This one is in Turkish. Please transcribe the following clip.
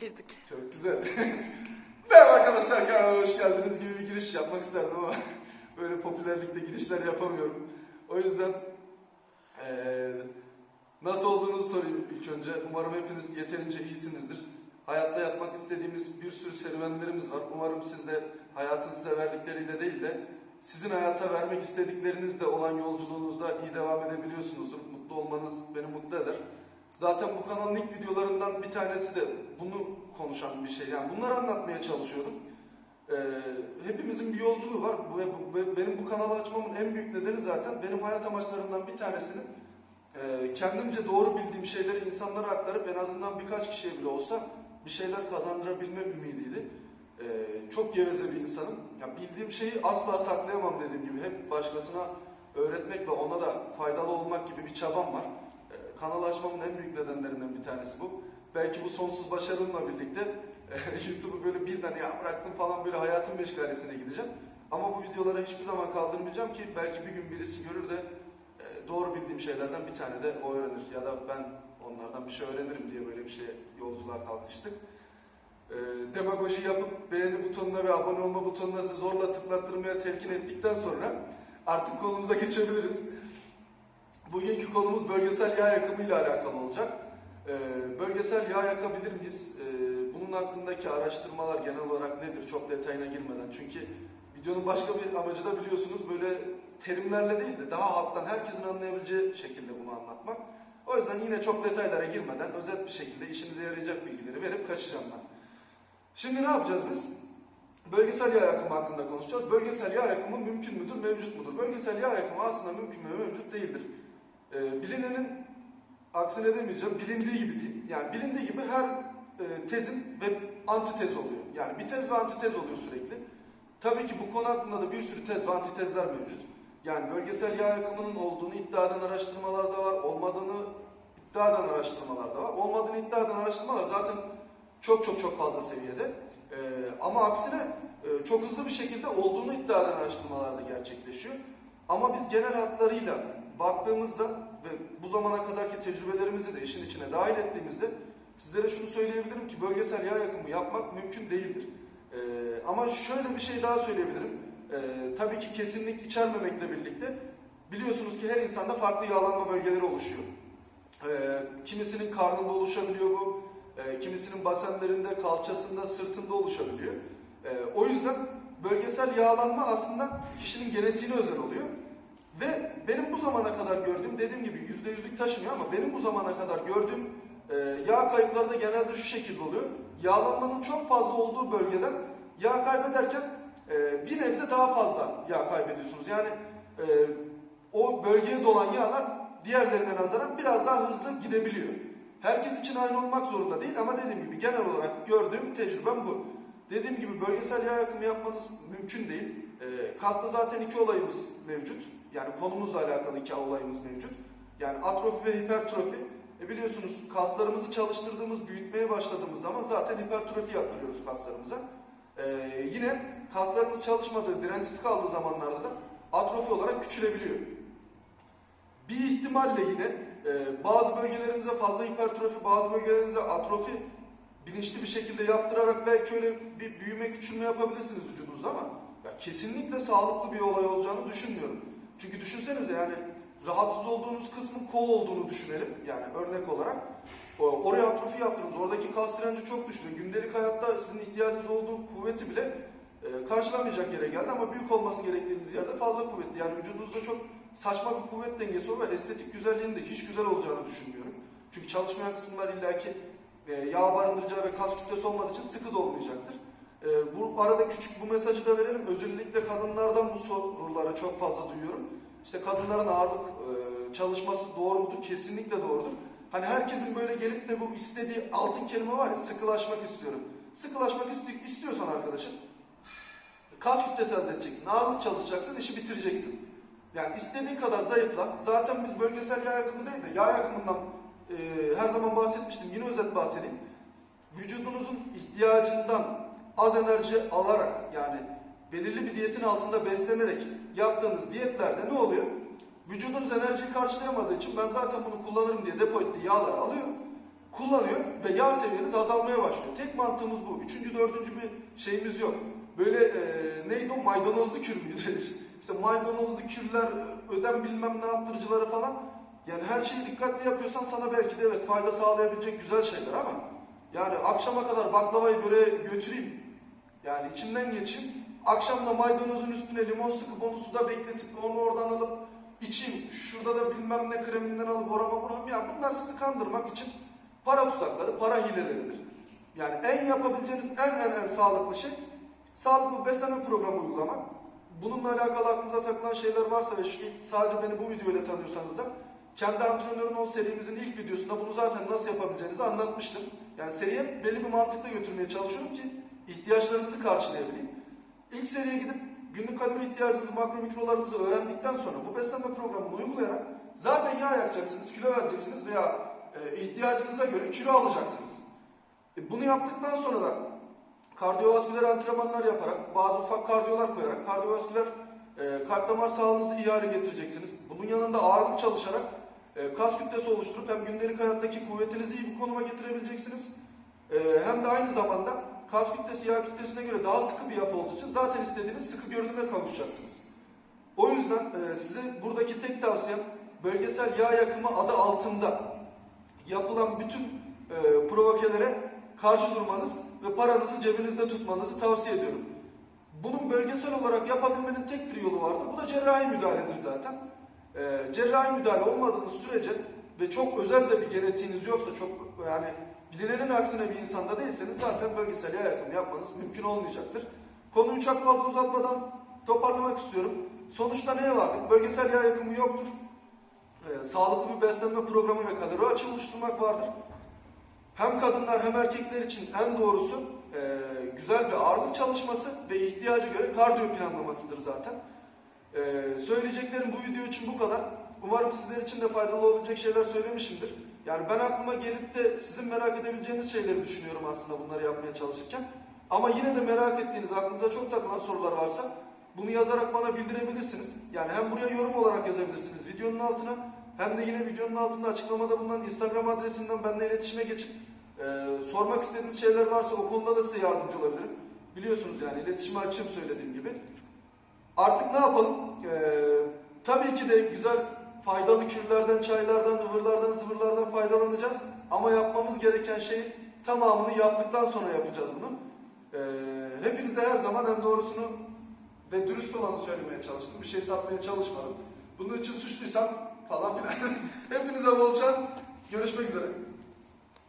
Girdik. Çok güzel. Merhaba arkadaşlar kanalıma hoş geldiniz gibi bir giriş yapmak isterdim ama böyle popülerlikte girişler yapamıyorum. O yüzden eee, nasıl olduğunuzu sorayım ilk önce. Umarım hepiniz yeterince iyisinizdir. Hayatta yapmak istediğimiz bir sürü serüvenlerimiz var. Umarım siz de hayatın size verdikleriyle değil de sizin hayata vermek istediklerinizle olan yolculuğunuzda iyi devam edebiliyorsunuzdur. Mutlu olmanız beni mutlu eder. Zaten bu kanalın ilk videolarından bir tanesi de bunu konuşan bir şey. Yani bunları anlatmaya çalışıyorum. Ee, hepimizin bir yolculuğu var ve benim bu kanalı açmamın en büyük nedeni zaten benim hayat amaçlarımdan bir tanesinin e, kendimce doğru bildiğim şeyleri insanlara aktarıp en azından birkaç kişiye bile olsa bir şeyler kazandırabilme ümidiydi. Ee, çok geveze bir insanım. Ya bildiğim şeyi asla saklayamam dediğim gibi. Hep başkasına öğretmek ve ona da faydalı olmak gibi bir çabam var. Kanal açmamın en büyük nedenlerinden bir tanesi bu. Belki bu sonsuz başarımla birlikte e, YouTube'u böyle birden ya bıraktım falan böyle hayatın meşgalesine gideceğim. Ama bu videoları hiçbir zaman kaldırmayacağım ki belki bir gün birisi görür de e, doğru bildiğim şeylerden bir tane de o öğrenir. Ya da ben onlardan bir şey öğrenirim diye böyle bir şey yolculuğa kalkıştık. E, demagoji yapıp beğeni butonuna ve abone olma butonuna zorla tıklattırmaya telkin ettikten sonra artık konumuza geçebiliriz. Bugünkü konumuz bölgesel yağ yakımı ile alakalı olacak. Ee, bölgesel yağ yakabilir miyiz? Ee, bunun hakkındaki araştırmalar genel olarak nedir? Çok detayına girmeden. Çünkü videonun başka bir amacı da biliyorsunuz böyle terimlerle değil de daha alttan herkesin anlayabileceği şekilde bunu anlatmak. O yüzden yine çok detaylara girmeden özet bir şekilde işinize yarayacak bilgileri verip kaçacağım ben. Şimdi ne yapacağız biz? Bölgesel yağ yakımı hakkında konuşacağız. Bölgesel yağ yakımı mümkün müdür, mevcut mudur? Bölgesel yağ yakımı aslında mümkün ve mevcut değildir. Ee, bilinenin aksine demeyeceğim, bilindiği gibi diyeyim. Yani bilindiği gibi her e, tezin ve antitez oluyor. Yani bir tez ve antitez oluyor sürekli. Tabii ki bu konu hakkında da bir sürü tez ve antitezler mevcut. Yani bölgesel yağ yakımının olduğunu iddia eden araştırmalar da var, olmadığını iddia eden araştırmalar da var. Olmadığını iddia eden araştırmalar zaten çok çok çok fazla seviyede. Ee, ama aksine e, çok hızlı bir şekilde olduğunu iddia eden araştırmalar da gerçekleşiyor. Ama biz genel hatlarıyla baktığımızda ve bu zamana kadarki tecrübelerimizi de işin içine dahil ettiğimizde sizlere şunu söyleyebilirim ki bölgesel yağ yakımı yapmak mümkün değildir. Ee, ama şöyle bir şey daha söyleyebilirim. Ee, tabii ki kesinlik içermemekle birlikte biliyorsunuz ki her insanda farklı yağlanma bölgeleri oluşuyor. Ee, kimisinin karnında oluşabiliyor bu, ee, kimisinin basenlerinde, kalçasında, sırtında oluşabiliyor. Ee, o yüzden bölgesel yağlanma aslında kişinin genetiğine özel oluyor. Ve benim bu zamana kadar gördüğüm, dediğim gibi yüzde yüzlük taşımıyor ama benim bu zamana kadar gördüğüm e, yağ kayıpları da genelde şu şekilde oluyor. Yağlanmanın çok fazla olduğu bölgeden yağ kaybederken e, bir nebze daha fazla yağ kaybediyorsunuz. Yani e, o bölgeye dolan yağlar diğerlerine nazaran biraz daha hızlı gidebiliyor. Herkes için aynı olmak zorunda değil ama dediğim gibi genel olarak gördüğüm tecrübem bu. Dediğim gibi bölgesel yağ yakımı yapmanız mümkün değil. E, kasta zaten iki olayımız mevcut. Yani konumuzla alakalı iki olayımız mevcut. Yani atrofi ve hipertrofi. E biliyorsunuz kaslarımızı çalıştırdığımız, büyütmeye başladığımız zaman zaten hipertrofi yaptırıyoruz kaslarımıza. E, yine kaslarımız çalışmadığı, dirençsiz kaldığı zamanlarda da atrofi olarak küçülebiliyor. Bir ihtimalle yine e, bazı bölgelerinize fazla hipertrofi, bazı bölgelerinize atrofi bilinçli bir şekilde yaptırarak belki öyle bir büyüme küçülme yapabilirsiniz vücudunuzda ama ya kesinlikle sağlıklı bir olay olacağını düşünmüyorum. Çünkü düşünsenize yani rahatsız olduğunuz kısmın kol olduğunu düşünelim yani örnek olarak. Oraya atrofi yaptınız, oradaki kas direnci çok düştü. Gündelik hayatta sizin ihtiyacınız olduğu kuvveti bile e, karşılamayacak yere geldi ama büyük olması gerektiğimiz yerde fazla kuvvetli. Yani vücudunuzda çok saçma bir kuvvet dengesi var ve estetik güzelliğinin de hiç güzel olacağını düşünmüyorum. Çünkü çalışmayan kısımlar illaki e, yağ barındıracağı ve kas kütlesi olmadığı için sıkı da olmayacaktır. E, bu arada küçük bu mesajı da verelim. Özellikle kadınlardan bu soruları çok fazla duyuyorum. İşte kadınların ağırlık e, çalışması doğru mudur? Kesinlikle doğrudur. Hani herkesin böyle gelip de bu istediği altın kelime var ya sıkılaşmak istiyorum. Sıkılaşmak isti- istiyorsan arkadaşım kas kütlesi elde edeceksin, ağırlık çalışacaksın, işi bitireceksin. Yani istediğin kadar zayıfla. Zaten biz bölgesel yağ yakımı değil de yağ yakımından e, her zaman bahsetmiştim. Yine özet bahsedeyim. Vücudunuzun ihtiyacından az enerji alarak yani belirli bir diyetin altında beslenerek yaptığınız diyetlerde ne oluyor? Vücudunuz enerjiyi karşılayamadığı için ben zaten bunu kullanırım diye depo ettiği yağlar alıyor. kullanıyor ve yağ seviyeniz azalmaya başlıyor. Tek mantığımız bu. Üçüncü, dördüncü bir şeyimiz yok. Böyle e, neydi o maydanozlu kür müydü? işte maydanozlu kürler, ödem bilmem ne yaptırıcıları falan. Yani her şeyi dikkatli yapıyorsan sana belki de evet fayda sağlayabilecek güzel şeyler ama yani akşama kadar baklavayı böreğe götüreyim. Yani içinden geçeyim. Akşam da maydanozun üstüne limon sıkıp onu suda bekletip onu oradan alıp içeyim. Şurada da bilmem ne kreminden alıp orama buram. Ya bunlar sizi kandırmak için para tuzakları, para hileleridir. Yani en yapabileceğiniz en en en sağlıklı şey sağlıklı beslenme programı uygulamak. Bununla alakalı aklınıza takılan şeyler varsa ve sadece beni bu videoyla tanıyorsanız da kendi antrenörün 10 serimizin ilk videosunda bunu zaten nasıl yapabileceğinizi anlatmıştım. Yani seriye belli bir mantıkla götürmeye çalışıyorum ki ihtiyaçlarınızı karşılayabileyim. İlk seriye gidip günlük kalori ihtiyacınızı, makro mikrolarınızı öğrendikten sonra bu beslenme programını uygulayarak zaten yağ yakacaksınız, kilo vereceksiniz veya e, ihtiyacınıza göre kilo alacaksınız. E, bunu yaptıktan sonra da kardiyovasküler antrenmanlar yaparak, bazı ufak kardiyolar koyarak kardiyovasküler e, kalp damar sağlığınızı iyi hale getireceksiniz. Bunun yanında ağırlık çalışarak e, kas kütlesi oluşturup hem gündelik hayattaki kuvvetinizi iyi bir konuma getirebileceksiniz. E, hem de aynı zamanda kas kütlesi yağ kütlesine göre daha sıkı bir yapı olduğu için zaten istediğiniz sıkı görünüme kavuşacaksınız. O yüzden e, size buradaki tek tavsiyem bölgesel yağ yakımı adı altında yapılan bütün e, provokelere karşı durmanız ve paranızı cebinizde tutmanızı tavsiye ediyorum. Bunun bölgesel olarak yapabilmenin tek bir yolu vardır. Bu da cerrahi müdahaledir zaten. E, cerrahi müdahale olmadığınız sürece ve çok özel de bir genetiğiniz yoksa çok yani bilinenin aksine bir insanda değilseniz zaten bölgesel yağ yakımı yapmanız mümkün olmayacaktır. Konuyu çok fazla uzatmadan toparlamak istiyorum. Sonuçta neye vardık? Bölgesel yağ yakımı yoktur. Ee, sağlıklı bir beslenme programı ve kalori açığı vardır. Hem kadınlar hem erkekler için en doğrusu e, güzel bir ağırlık çalışması ve ihtiyacı göre kardiyo planlamasıdır zaten. E, söyleyeceklerim bu video için bu kadar. Umarım sizler için de faydalı olabilecek şeyler söylemişimdir. Yani ben aklıma gelip de sizin merak edebileceğiniz şeyleri düşünüyorum aslında bunları yapmaya çalışırken. Ama yine de merak ettiğiniz, aklınıza çok takılan sorular varsa bunu yazarak bana bildirebilirsiniz. Yani hem buraya yorum olarak yazabilirsiniz videonun altına hem de yine videonun altında açıklamada bulunan Instagram adresinden benimle iletişime geçip e, sormak istediğiniz şeyler varsa o konuda da size yardımcı olabilirim. Biliyorsunuz yani iletişime açığım söylediğim gibi. Artık ne yapalım? Ee, tabii ki de güzel faydalı kürlerden, çaylardan, ıvırlardan, zıvırlardan faydalanacağız. Ama yapmamız gereken şey tamamını yaptıktan sonra yapacağız bunu. Ee, hepinize her zaman en doğrusunu ve dürüst olanı söylemeye çalıştım. Bir şey satmaya çalışmadım. Bunun için suçluysam falan filan. Hepinize bol. Görüşmek üzere.